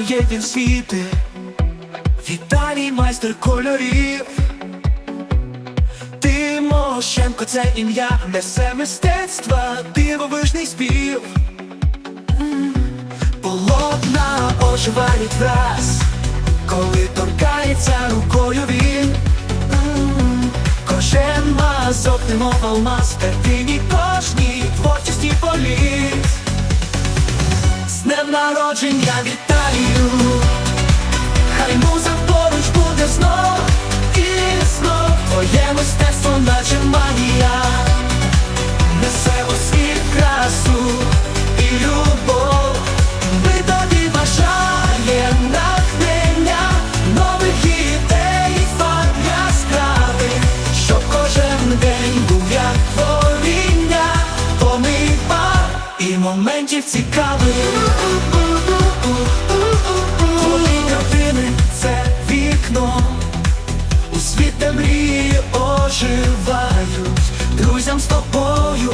малює він світи. Віталій майстер кольорів. Тимошенко це ім'я, несе мистецтва, дивовижний спів. Полотна оживають враз, коли торкається рукою він. Кожен мазок, немов алмаз, терпінні кожній творчості політ. З днем народження Віталію, цікавих. Твої картини це вікно, у світ, де мрії оживають, друзям з тобою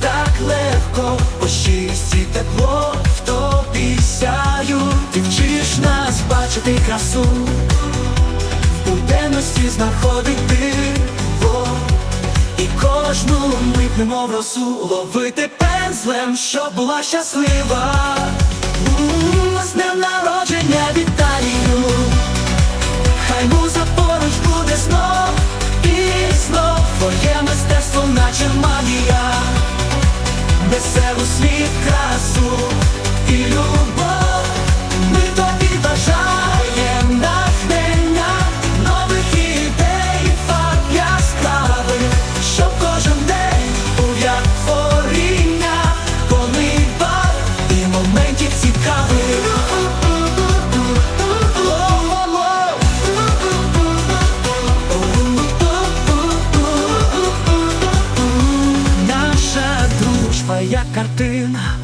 так легко, по щирості тепло в тобі сяють. Ти вчиш нас бачити красу, в буденності знаходить диво. І кожну немов росу ловити пензлем, щоб була щаслива. Картина,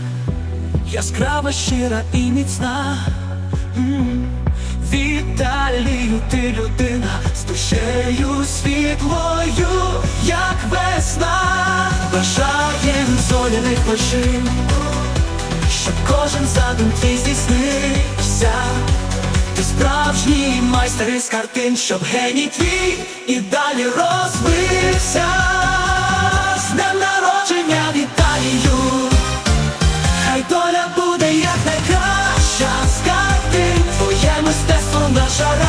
яскрава, щира і міцна. Віталію, ти людина з душею світлою, як весна, бажаєм зоряних вершин, щоб кожен задум твій здійснився. Ти справжній майстер із картин, щоб геній твій і далі розвився. shut up.